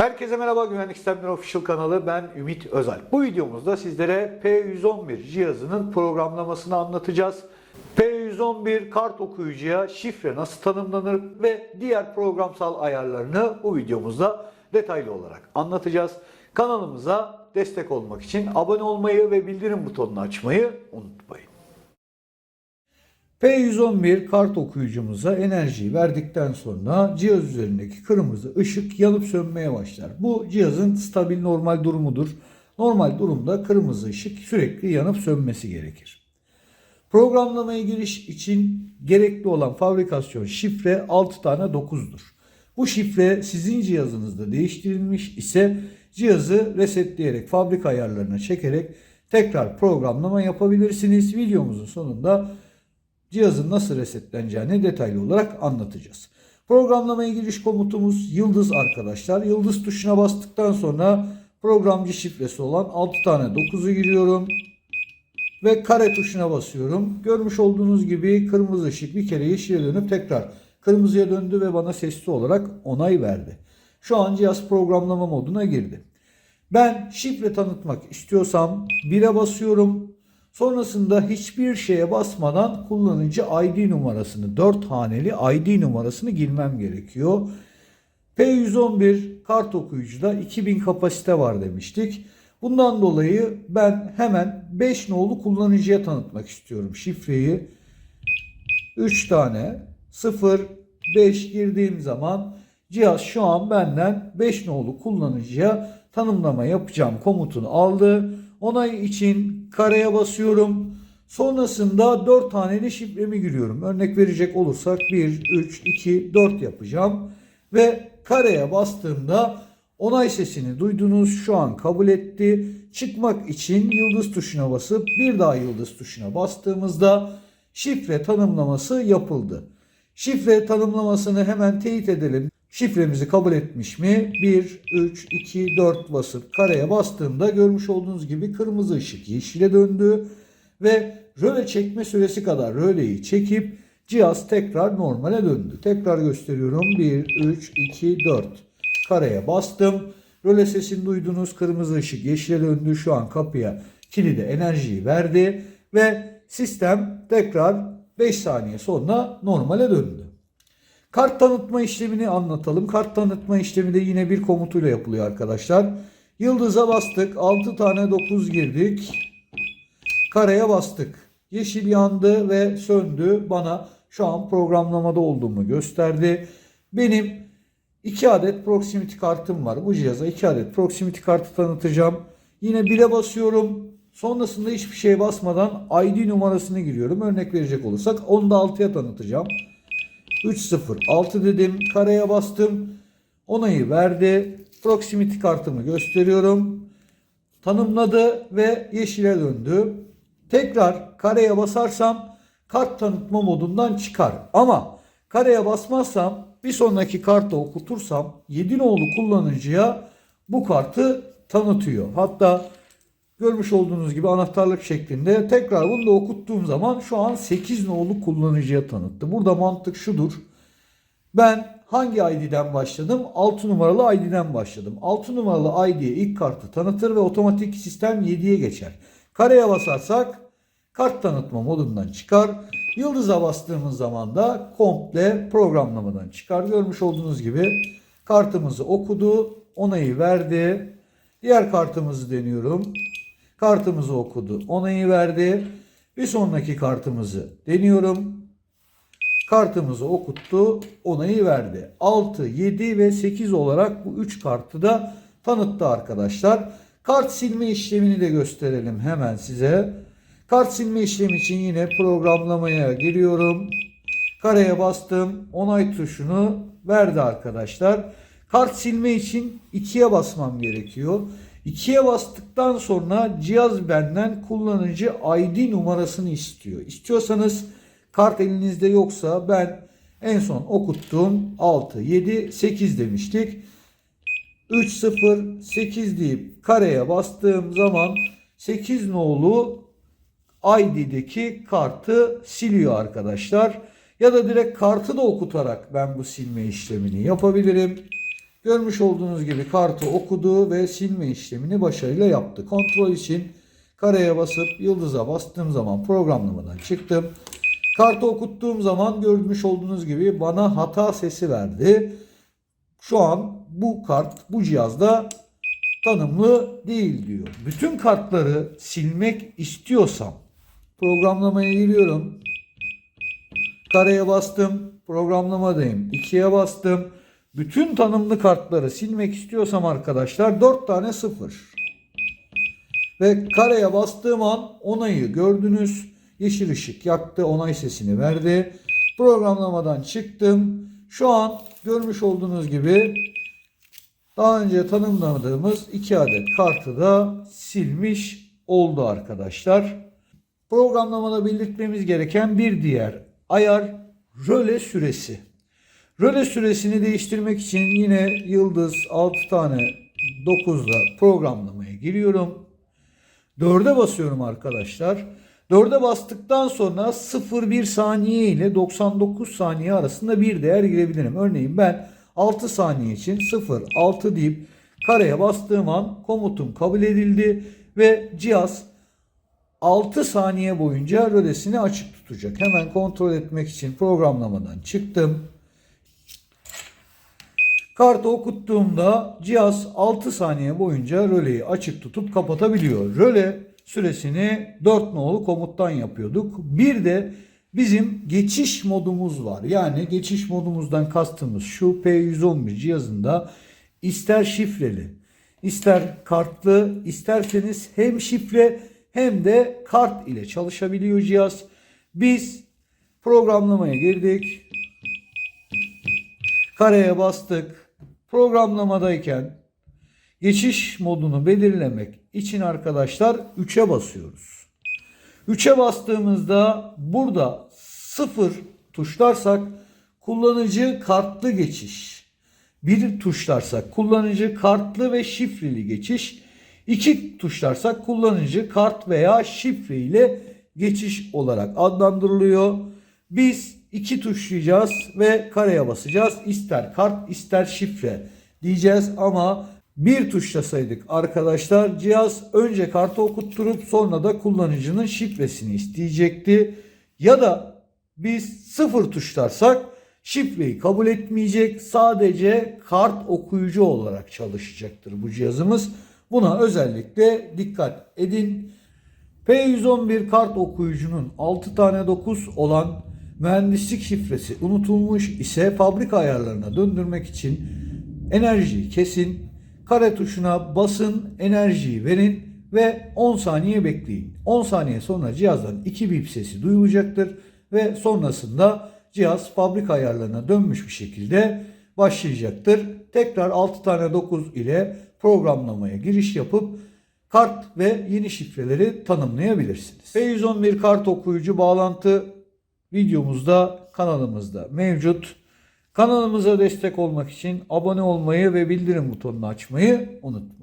Herkese merhaba Güvenlik Sistemleri Official kanalı ben Ümit Özel. Bu videomuzda sizlere P111 cihazının programlamasını anlatacağız. P111 kart okuyucuya şifre nasıl tanımlanır ve diğer programsal ayarlarını bu videomuzda detaylı olarak anlatacağız. Kanalımıza destek olmak için abone olmayı ve bildirim butonunu açmayı unutmayın. P111 kart okuyucumuza enerjiyi verdikten sonra cihaz üzerindeki kırmızı ışık yanıp sönmeye başlar. Bu cihazın stabil normal durumudur. Normal durumda kırmızı ışık sürekli yanıp sönmesi gerekir. Programlamaya giriş için gerekli olan fabrikasyon şifre 6 tane 9'dur. Bu şifre sizin cihazınızda değiştirilmiş ise cihazı resetleyerek fabrika ayarlarına çekerek tekrar programlama yapabilirsiniz. Videomuzun sonunda cihazın nasıl resetleneceğini detaylı olarak anlatacağız. Programlamaya giriş komutumuz yıldız arkadaşlar. Yıldız tuşuna bastıktan sonra programcı şifresi olan 6 tane 9'u giriyorum. Ve kare tuşuna basıyorum. Görmüş olduğunuz gibi kırmızı ışık bir kere yeşile dönüp tekrar kırmızıya döndü ve bana sesli olarak onay verdi. Şu an cihaz programlama moduna girdi. Ben şifre tanıtmak istiyorsam 1'e basıyorum. Sonrasında hiçbir şeye basmadan kullanıcı ID numarasını 4 haneli ID numarasını girmem gerekiyor. P111 kart okuyucuda 2000 kapasite var demiştik. Bundan dolayı ben hemen 5 nolu kullanıcıya tanıtmak istiyorum şifreyi. 3 tane 0 5 girdiğim zaman cihaz şu an benden 5 nolu kullanıcıya tanımlama yapacağım komutunu aldı. Onay için kareye basıyorum. Sonrasında 4 haneli şifremi giriyorum. Örnek verecek olursak 1, 3, 2, 4 yapacağım. Ve kareye bastığımda onay sesini duydunuz. Şu an kabul etti. Çıkmak için yıldız tuşuna basıp bir daha yıldız tuşuna bastığımızda şifre tanımlaması yapıldı. Şifre tanımlamasını hemen teyit edelim. Şifremizi kabul etmiş mi? 1, 3, 2, 4 basıp kareye bastığımda görmüş olduğunuz gibi kırmızı ışık yeşile döndü. Ve röle çekme süresi kadar röleyi çekip cihaz tekrar normale döndü. Tekrar gösteriyorum. 1, 3, 2, 4. Kareye bastım. Röle sesini duydunuz. Kırmızı ışık yeşile döndü. Şu an kapıya kilide enerjiyi verdi. Ve sistem tekrar 5 saniye sonra normale döndü. Kart tanıtma işlemini anlatalım. Kart tanıtma işlemi de yine bir komutuyla yapılıyor arkadaşlar. Yıldıza bastık. 6 tane 9 girdik. Kareye bastık. Yeşil yandı ve söndü. Bana şu an programlamada olduğumu gösterdi. Benim 2 adet proximity kartım var. Bu cihaza 2 adet proximity kartı tanıtacağım. Yine 1'e basıyorum. Sonrasında hiçbir şeye basmadan ID numarasını giriyorum. Örnek verecek olursak onu da 6'ya tanıtacağım. 306 dedim. Kareye bastım. Onayı verdi. Proximity kartımı gösteriyorum. Tanımladı ve yeşile döndü. Tekrar kareye basarsam kart tanıtma modundan çıkar. Ama kareye basmazsam bir sonraki kartı okutursam 7 nolu kullanıcıya bu kartı tanıtıyor. Hatta görmüş olduğunuz gibi anahtarlık şeklinde tekrar bunu da okuttuğum zaman şu an 8 nolu kullanıcıya tanıttı. Burada mantık şudur. Ben hangi ID'den başladım? 6 numaralı ID'den başladım. 6 numaralı ID'ye ilk kartı tanıtır ve otomatik sistem 7'ye geçer. Kareye basarsak kart tanıtma modundan çıkar. Yıldıza bastığımız zaman da komple programlamadan çıkar. Görmüş olduğunuz gibi kartımızı okudu, onayı verdi. Diğer kartımızı deniyorum. Kartımızı okudu, onayı verdi. Bir sonraki kartımızı deniyorum. Kartımızı okuttu, onayı verdi. 6, 7 ve 8 olarak bu 3 kartı da tanıttı arkadaşlar. Kart silme işlemini de gösterelim hemen size. Kart silme işlemi için yine programlamaya giriyorum. Kareye bastım. Onay tuşunu verdi arkadaşlar. Kart silme için 2'ye basmam gerekiyor. 2'ye bastıktan sonra cihaz benden kullanıcı ID numarasını istiyor. İstiyorsanız kart elinizde yoksa ben en son okuttuğum 6, 7, 8 demiştik. 3, 0, 8 deyip kareye bastığım zaman 8 nolu ID'deki kartı siliyor arkadaşlar. Ya da direkt kartı da okutarak ben bu silme işlemini yapabilirim. Görmüş olduğunuz gibi kartı okudu ve silme işlemini başarıyla yaptı. Kontrol için kareye basıp yıldıza bastığım zaman programlamadan çıktım. Kartı okuttuğum zaman görmüş olduğunuz gibi bana hata sesi verdi. Şu an bu kart bu cihazda tanımlı değil diyor. Bütün kartları silmek istiyorsam programlamaya giriyorum. Kareye bastım. Programlamadayım. 2'ye bastım. Bütün tanımlı kartları silmek istiyorsam arkadaşlar 4 tane 0. Ve kareye bastığım an onayı gördünüz. Yeşil ışık yaktı. Onay sesini verdi. Programlamadan çıktım. Şu an görmüş olduğunuz gibi daha önce tanımladığımız 2 adet kartı da silmiş oldu arkadaşlar. Programlamada belirtmemiz gereken bir diğer ayar röle süresi. Röle süresini değiştirmek için yine yıldız 6 tane 9'la programlamaya giriyorum. 4'e basıyorum arkadaşlar. 4'e bastıktan sonra 0-1 saniye ile 99 saniye arasında bir değer girebilirim. Örneğin ben 6 saniye için 0-6 deyip kareye bastığım an komutum kabul edildi ve cihaz 6 saniye boyunca rölesini açık tutacak. Hemen kontrol etmek için programlamadan çıktım. Kartı okuttuğumda cihaz 6 saniye boyunca röleyi açık tutup kapatabiliyor. Röle süresini 4 nolu komuttan yapıyorduk. Bir de bizim geçiş modumuz var. Yani geçiş modumuzdan kastımız şu P111 cihazında ister şifreli, ister kartlı, isterseniz hem şifre hem de kart ile çalışabiliyor cihaz. Biz programlamaya girdik. Kareye bastık. Programlamadayken geçiş modunu belirlemek için arkadaşlar 3'e basıyoruz. 3'e bastığımızda burada 0 tuşlarsak kullanıcı kartlı geçiş. 1 tuşlarsak kullanıcı kartlı ve şifreli geçiş. 2 tuşlarsak kullanıcı kart veya şifre ile geçiş olarak adlandırılıyor. Biz 2 tuşlayacağız ve kareye basacağız. İster kart ister şifre diyeceğiz ama bir tuşlasaydık arkadaşlar cihaz önce kartı okutturup sonra da kullanıcının şifresini isteyecekti. Ya da biz sıfır tuşlarsak şifreyi kabul etmeyecek. Sadece kart okuyucu olarak çalışacaktır bu cihazımız. Buna özellikle dikkat edin. P111 kart okuyucunun 6 tane 9 olan mühendislik şifresi unutulmuş ise fabrika ayarlarına döndürmek için enerjiyi kesin, kare tuşuna basın, enerjiyi verin ve 10 saniye bekleyin. 10 saniye sonra cihazdan 2 bip sesi duyulacaktır ve sonrasında cihaz fabrika ayarlarına dönmüş bir şekilde başlayacaktır. Tekrar 6 tane 9 ile programlamaya giriş yapıp kart ve yeni şifreleri tanımlayabilirsiniz. P111 kart okuyucu bağlantı videomuzda kanalımızda mevcut. Kanalımıza destek olmak için abone olmayı ve bildirim butonunu açmayı unutmayın.